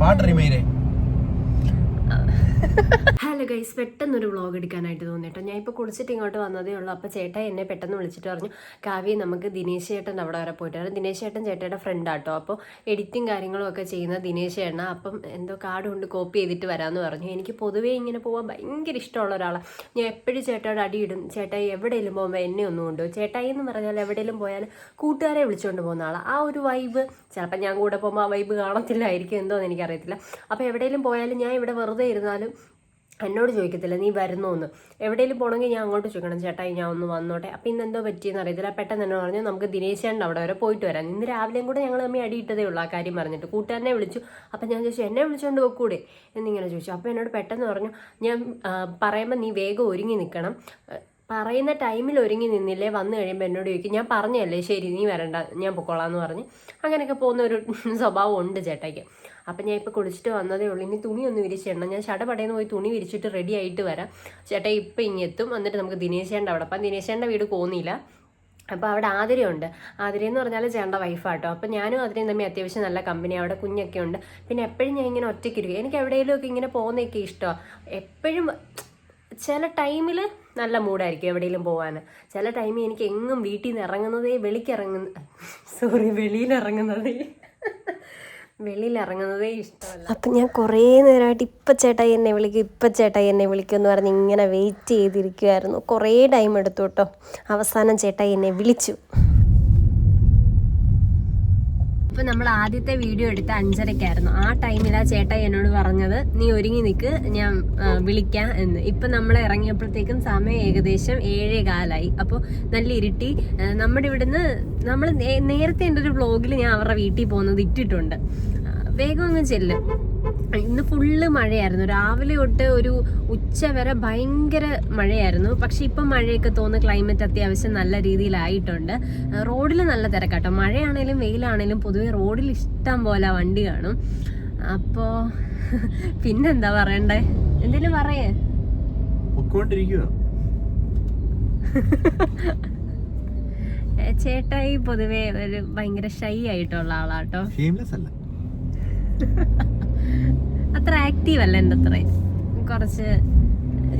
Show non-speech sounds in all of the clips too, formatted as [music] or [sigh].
பாட்டு ரிமைரே hello guys പെട്ടെന്നൊരു വ്ളോഗ് എടുക്കാനായിട്ട് തോന്നിട്ടോ ഞാൻ ഇപ്പോൾ കുളിച്ചിട്ട് ഇങ്ങോട്ട് വന്നതേ ഉള്ളൂ. അപ്പോൾ ചേട്ടാ എന്നെ പെട്ടെന്ന് വിളിച്ചിട്ട് പറഞ്ഞു കാവ്യ നമുക്ക് ദിനേശ് ചേട്ടൻ അവിടെ വരെ പോയിട്ട് ദിനേശ് ചേട്ടൻ ചേട്ടയുടെ ഫ്രണ്ടാട്ടോ അപ്പോൾ എഡിറ്റിംഗ് കാര്യങ്ങളും ഒക്കെ ചെയ്യുന്ന ദിനേശ് ചേട്ടൻ അപ്പം എന്തോ കാർഡ് കൊണ്ട് കോപ്പി ചെയ്തിട്ട് വരാമെന്ന് പറഞ്ഞു. എനിക്ക് പൊതുവേ ഇങ്ങനെ പോകാൻ ഭയങ്കര ഇഷ്ടമുള്ള ഒരാളാണ് ഞാൻ എപ്പോഴും ചേട്ടയോട് അടിയിടും ചേട്ടായി എവിടെയെങ്കിലും പോകുമ്പോൾ എന്നെ ഒന്നും കൊണ്ടുപോകും ചേട്ടായി എന്ന് പറഞ്ഞാൽ എവിടെയെങ്കിലും പോയാൽ കൂട്ടുകാരെ വിളിച്ചുകൊണ്ട് പോകുന്ന ആളാണ് ആ ഒരു വൈബ് ചിലപ്പോൾ ഞാൻ കൂടെ പോകുമ്പോൾ ആ വൈബ് കാണത്തില്ലായിരിക്കും എന്തോന്ന് എനിക്കറിയത്തില്ല. അപ്പോൾ എവിടെയെങ്കിലും പോയാലും ഞാൻ ഇവിടെ വെറുതെ ഇരുന്നാലും എന്നോട് ചോദിക്കത്തില്ല നീ വരുന്നോന്ന്? എവിടെയെങ്കിലും പോകണമെങ്കിൽ ഞാൻ അങ്ങോട്ട് ചോദിക്കണം. ചേട്ടായി ഞാൻ ഒന്ന് വന്നോട്ടെ. അപ്പം ഇന്ന് എന്തോ പറ്റിയെന്ന് അറിയത്തില്ല. പെട്ടെന്ന് തന്നെ പറഞ്ഞു നമുക്ക് ദിനേശ് ചേട്ടൻ അവിടെ വരെ പോയിട്ട് വരാം. ഇന്ന് രാവിലെയും കൂടെ ഞങ്ങൾ തമ്മിൽ അടിയിട്ടതേ ഉള്ളൂ ആ കാര്യം പറഞ്ഞിട്ട്. കൂട്ടുകാരനെ വിളിച്ചു. അപ്പം ഞാൻ ചോദിച്ചു എന്നെ വിളിച്ചുകൊണ്ട് വെക്കൂടെ എന്നിങ്ങനെ ചോദിച്ചു. അപ്പോൾ എന്നോട് പെട്ടെന്ന് പറഞ്ഞു ഞാൻ പറയുമ്പോൾ നീ വേഗം ഒരുങ്ങി നിൽക്കണം പറയുന്ന ടൈമിൽ ഒരുങ്ങി നിന്നില്ലേ? വന്നു കഴിയുമ്പോൾ എന്നോട് ചോദിക്കും ഞാൻ പറഞ്ഞല്ലേ ശരി നീ വരണ്ട ഞാൻ പൊക്കോളാം എന്ന് പറഞ്ഞ്. അങ്ങനെയൊക്കെ പോകുന്ന ഒരു സ്വഭാവം ഉണ്ട് ചേട്ടായിക്ക്. അപ്പം ഞാൻ ഇപ്പോൾ കുളിച്ചിട്ട് വന്നതേ ഉള്ളൂ. ഇനി തുണി ഒന്ന് വിരിച്ചിടണം ഞാൻ ചടപടയെന്ന് പോയി തുണി വിരിച്ചിട്ട് റെഡി ആയിട്ട് വരാം. ചേട്ടാ ഇപ്പം ഇനി എത്തും. എന്നിട്ട് നമുക്ക് ദിനേശേന്റെ അവിടെ. അപ്പം ദിനേശേന്റെ വീട് പോകുന്നില്ല അപ്പോൾ അവിടെ ആതിരയുണ്ട്. ആതിര എന്ന് പറഞ്ഞാൽ ചേട്ടന്റെ വൈഫാട്ടോ അപ്പോൾ ഞാനും ആതിരയും തമ്മിൽ അത്യാവശ്യം നല്ല കമ്പനി അവിടെ കുഞ്ഞൊക്കെ ഉണ്ട്. പിന്നെ എപ്പോഴും ഞാൻ ഇങ്ങനെ ഒറ്റയ്ക്കിരിക്കും എനിക്ക് എവിടെയെങ്കിലും ഒക്കെ ഇങ്ങനെ പോകുന്നതൊക്കെ ഇഷ്ടമാണ് എപ്പോഴും ചില ടൈമിൽ നല്ല മൂഡായിരിക്കും എവിടെയെങ്കിലും പോകാൻ ചില ടൈമിൽ എനിക്ക് എങ്ങും വീട്ടിൽ നിന്ന് ഇറങ്ങുന്നതേ വെളിക്കിറങ്ങുന്ന സോറി വെളിയിലിറങ്ങുന്നതേ ഇഷ്ടമല്ല. അപ്പം ഞാൻ കുറേ നേരമായിട്ട് ഇപ്പം ചേട്ടായി എന്നെ വിളിക്കും ഇപ്പം ചേട്ടായി എന്നെ വിളിക്കും എന്ന് പറഞ്ഞ് ഇങ്ങനെ വെയിറ്റ് ചെയ്തിരിക്കുമായിരുന്നു കുറേ ടൈം എടുത്തു കേട്ടോ. അവസാനം ചേട്ടായി എന്നെ വിളിച്ചു. ഇപ്പൊ നമ്മൾ ആദ്യത്തെ വീഡിയോ എടുത്ത അഞ്ചരക്കായിരുന്നു. ആ ടൈമിലാ ചേട്ടൻ എന്നോട് പറഞ്ഞത് നീ ഒരുങ്ങി നിൽക്ക് ഞാൻ വിളിക്കാം എന്ന്. ഇപ്പം നമ്മൾ ഇറങ്ങിയപ്പോഴത്തേക്കും സമയം ഏകദേശം ഏഴേ കാലായി അപ്പോൾ നല്ല ഇരുട്ടി നമ്മുടെ ഇവിടുന്ന് നമ്മൾ നേരത്തെ എന്റെ ഒരു വ്ളോഗിൽ ഞാൻ അവരുടെ വീട്ടിൽ പോകുന്നത് ഇട്ടിട്ടുണ്ട്. വേഗം ഒന്ന് ചെല്ലും. ഇന്ന് ഫുള്ള് മഴയായിരുന്നു. രാവിലെ തൊട്ട് ഒരു ഉച്ച വരെ ഭയങ്കര മഴയായിരുന്നു. പക്ഷെ ഇപ്പം മഴയൊക്കെ തോന്നുന്ന ക്ലൈമറ്റ് അത്യാവശ്യം നല്ല രീതിയിലായിട്ടുണ്ട്. റോഡിൽ നല്ല തിരക്കാട്ടോ. മഴയാണേലും വെയിലാണേലും പൊതുവെ റോഡിൽ ഇഷ്ടം പോലെ വണ്ടി കാണും. അപ്പോ [laughs] പിന്നെന്താ പറയണ്ടേ? എന്തേലും പറയേ. ചേട്ടായി പൊതുവെ ഒരു ഭയങ്കര ഷൈ ആയിട്ടുള്ള ആളാട്ടോ. ഷെയിംലെസ് അല്ല. [laughs] അത്ര ആക്റ്റീവ് അല്ല എന്റെ അത്ര കുറച്ച്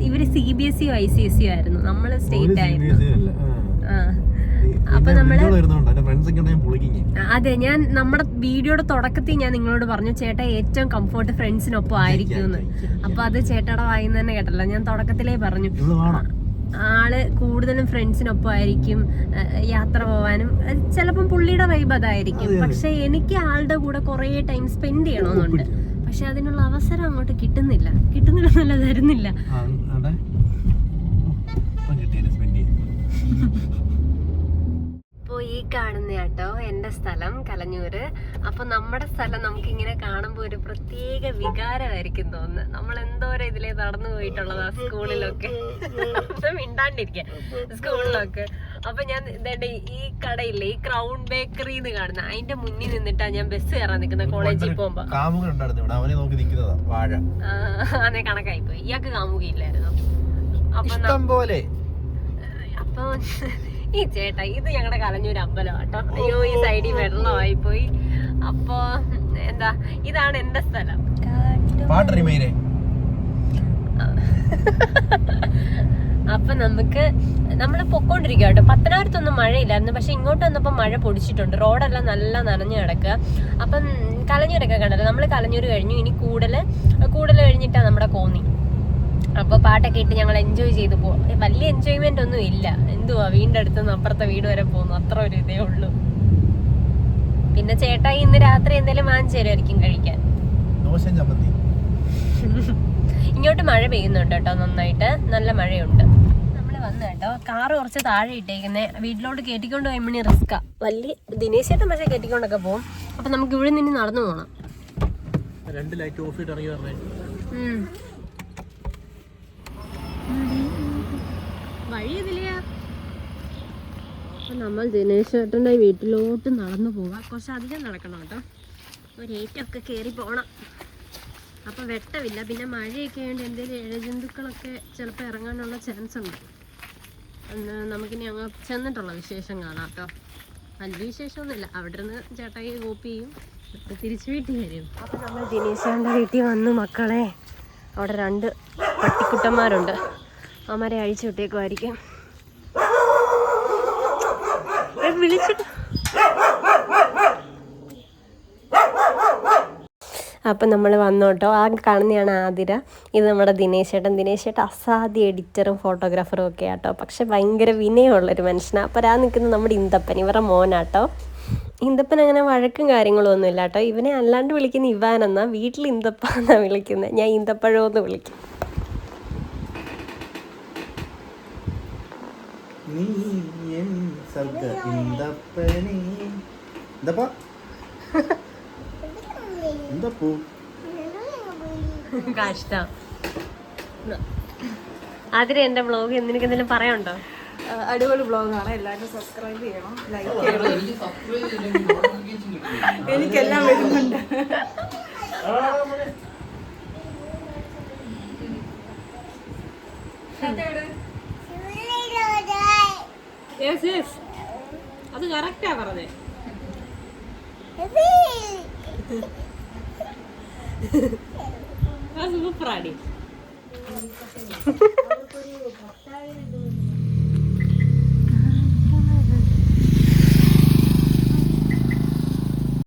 ഇവർ സി ബി എസ് സിയോ ഐ സി എസ് സിയോ ആയിരുന്നു. നമ്മൾ സ്റ്റേറ്റ് ആയിരുന്നു. ആ. അപ്പൊ നമ്മൾ അതെ ഞാൻ നമ്മുടെ വീഡിയോയുടെ തുടക്കത്തിൽ ഞാൻ നിങ്ങളോട് പറഞ്ഞു ചേട്ടാ ഏറ്റവും കംഫോർട്ട് ഫ്രണ്ട്സിനൊപ്പം ആയിരിക്കും എന്ന് അപ്പൊ അത് ചേട്ടയുടെ വായിന്ന് തന്നെ കേട്ടല്ലോ. ഞാൻ തുടക്കത്തിലേ പറഞ്ഞു. ആൾ കൂടുതലും ഫ്രണ്ട്സിനൊപ്പം ആയിരിക്കും യാത്ര പോവാനും ചിലപ്പം പുള്ളിയുടെ വൈബ് അതായിരിക്കും. പക്ഷെ എനിക്ക് ആളുടെ കൂടെ കുറേ ടൈം സ്പെൻഡ് ചെയ്യണമെന്നുണ്ട്. പക്ഷെ അതിനുള്ള അവസരം അങ്ങോട്ട് കിട്ടുന്നില്ല. കിട്ടുന്നില്ല തരുന്നില്ല. [laughs] കാണുന്ന കേട്ടോ എന്റെ സ്ഥലം കലഞ്ഞൂര്. അപ്പൊ നമ്മുടെ സ്ഥലം നമുക്ക് ഇങ്ങനെ കാണുമ്പോൾ ഒരു പ്രത്യേക വികാരമായിരിക്കും തോന്നുന്നത്. നമ്മൾ എന്തോരം ഇതിലേ നടന്നു പോയിട്ടുള്ളതാ സ്കൂളിലൊക്കെ. ഇത് മിണ്ടാണ്ടിരിക്കുക. സ്കൂളിലൊക്കെ. അപ്പൊ ഞാൻ ഇതേണ്ട ഈ കടയില്ലേ ഈ ക്രൗൺ ബേക്കറി എന്ന് കാണുന്ന അതിന്റെ മുന്നിൽ നിന്നിട്ടാ ഞാൻ ബസ് കയറാൻ നിൽക്കുന്നത് കോളേജിൽ പോകുമ്പോ. അതെ കണക്കായി പോയി ഇയാൾക്ക് കാമുകയില്ലായിരുന്നു അപ്പൊ അപ്പൊ ഈ ചേട്ടാ ഇത് ഞങ്ങളുടെ കലഞ്ഞൊരു അമ്പലം കേട്ടോ അയ്യോ ഈ സൈഡിൽ വെള്ളമായി പോയി അപ്പൊ എന്താ ഇതാണ് എന്റെ സ്ഥലം. അപ്പൊ നമുക്ക് നമ്മൾ പൊക്കോണ്ടിരിക്കുക കേട്ടോ പത്തനാപുരത്തൊന്നും മഴയില്ലായിരുന്നു. പക്ഷെ ഇങ്ങോട്ട് വന്നപ്പോൾ മഴ പൊടിച്ചിട്ടുണ്ട്. റോഡെല്ലാം നല്ല നനഞ്ഞു കിടക്കുക അപ്പം കലഞ്ഞൂരൊക്കെ കണ്ടല്ലോ. നമ്മൾ കലഞ്ഞൂർ കഴിഞ്ഞു. ഇനി കൂടൽ കൂടൽ കഴിഞ്ഞിട്ടാണ് നമ്മുടെ കോന്നി. അപ്പൊ പാട്ടൊക്കെ ഇട്ട് ഞങ്ങൾ എൻജോയ് ചെയ്തു പോകും വലിയ എൻജോയ്മെന്റ് ഒന്നും ഇല്ല. എന്തുവാ വീടിന്റെ അടുത്ത് നിന്ന് അപ്പുറത്തെ വീട് വരെ പോകുന്നു. അത്ര ഒരു ഇതേ ഉള്ളൂ. പിന്നെ ചേട്ടായി ഇന്ന് രാത്രി എന്തെങ്കിലും വാങ്ങിച്ചു തരുമായിരിക്കും കഴിക്കാൻ? [laughs] ഇങ്ങോട്ട് മഴ പെയ്യുന്നുണ്ട് കേട്ടോ നന്നായിട്ട്. നല്ല മഴയുണ്ട്. നമ്മൾ വന്നു കേട്ടോ കാറ് കുറച്ച് താഴെ ഇട്ടേക്കുന്നേ. വീട്ടിലോട്ട് കയറ്റിക്കൊണ്ട് പോയപ്പോഴേ റിസ്ക്കാ. വലിയ ദിനേശേട്ടൻ പക്ഷേ കയറ്റിക്കൊണ്ടൊക്കെ പോകും. അപ്പൊ നമുക്ക് ഇവിടെ നിന്ന് നടന്നു പോകണം രണ്ട് ലൈറ്റ് ഓഫ് ചെയ്ത് ഇറങ്ങി. നമ്മൾ ദിനേശ് ചേട്ടന്റെ വീട്ടിലോട്ട് നടന്നു പോവാം. കുറച്ച് അധികം നടക്കണം കേട്ടോ. ഒരേറ്റൊക്കെ കയറി പോകണം അപ്പം വെട്ടമില്ല. പിന്നെ മഴയൊക്കെ ആയതുകൊണ്ട് എന്തെങ്കിലും ഇഴജന്തുക്കളൊക്കെ ചിലപ്പോൾ ഇറങ്ങാനുള്ള ചാൻസ് ഉണ്ട്. അന്ന് നമുക്കിനി അങ്ങ് ചെന്നിട്ടുള്ള വിശേഷം കാണാം കേട്ടോ. വലിയ വിശേഷമൊന്നുമില്ല. അവിടെ നിന്ന് ചേട്ടായി കോപ്പി ചെയ്യും. തിരിച്ചു വീട്ടിൽ വരും. അപ്പം നമ്മൾ ദിനേശാന്റെ വീട്ടിൽ വന്നു മക്കളെ. അവിടെ രണ്ട് പട്ടിക്കുട്ടന്മാരുണ്ട്. അവന്മാരെ അഴിച്ചു വിട്ടേക്കുമായിരിക്കും. അപ്പം നമ്മൾ വന്നോട്ടോ. ആ കാണുന്നതാണ് ആതിര. ഇത് നമ്മുടെ ദിനേശ് ചേട്ടൻ ദിനേശ് ചേട്ടൻ അസാധ്യ എഡിറ്ററും ഫോട്ടോഗ്രാഫറും ഒക്കെ ആട്ടോ പക്ഷെ ഭയങ്കര വിനയമുള്ളൊരു മനുഷ്യനാണ് അപ്പോൾ ആ നിൽക്കുന്നത് നമ്മുടെ ഇന്തപ്പൻ ഇവരുടെ മോനാട്ടോ. ഇന്തപ്പൻ അങ്ങനെ വഴക്കും കാര്യങ്ങളും ഒന്നും ഇല്ല കേട്ടോ ഇവനെ അല്ലാണ്ട് വിളിക്കുന്ന ഇവാനെന്നാ വീട്ടിൽ ഇന്തപ്പ എന്നാണ് വിളിക്കുന്നത് ഞാൻ ഇന്ദപ്പഴോ എന്ന് വിളിക്കും. നീ എൻ സർഗ എന്തിനൊക്കെ എന്തപ്പാ എന്തപ്പൂ കഷ്ടം. ആതിര എന്റെ വ്ളോഗ് നിനക്ക് എന്തെങ്കിലും പറയാനുണ്ടോ? അടിപൊളി ബ്ലോഗാണ് എല്ലാവരും സബ്സ്ക്രൈബ് ചെയ്യണം ലൈക്ക് ചെയ്യണം. എനിക്കെല്ലാം വരുന്നുണ്ട്. യെസ് യെസ് അത് കറക്റ്റാ പറഞ്ഞേ. [laughs] സൂപ്പറാടി